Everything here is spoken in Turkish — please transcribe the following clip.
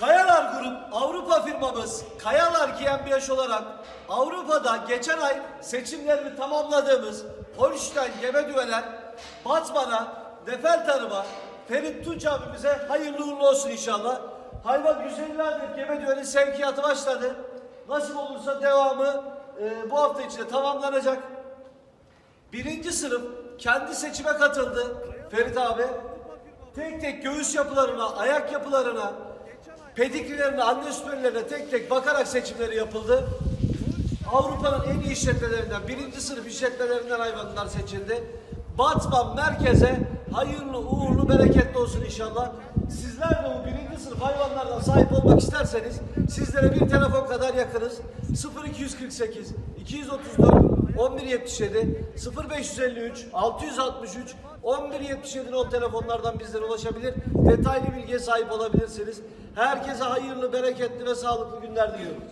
Kayalar Grup Avrupa firmamız Kayalar GmbH olarak Avrupa'da geçen ay seçimlerini tamamladığımız Holstein Gebe Düveler, Batman'a, Nefel Tarım'a, Ferit Tunç abimize hayırlı uğurlu olsun inşallah. Hayvan 150 adet gebe düvenin sevkiyatı başladı. Nasip olursa devamı e, bu hafta içinde tamamlanacak. Birinci sınıf kendi seçime katıldı Ferit abi. Tek tek göğüs yapılarına, ayak yapılarına, pedikrilerine, anne sütlerine tek tek bakarak seçimleri yapıldı. Avrupa'nın en iyi işletmelerinden, birinci sınıf işletmelerinden hayvanlar seçildi. Batman merkeze hayırlı, uğurlu, bereketli olsun inşallah. Sizler de bu birinci sınıf hayvanlardan sahip olmak isterseniz sizlere bir telefon kadar yakınız. 0248 234 1177 0553 663 1177 o telefonlardan bizlere ulaşabilir. Detaylı bilgiye sahip olabilirsiniz. Herkese hayırlı, bereketli ve sağlıklı günler diliyorum.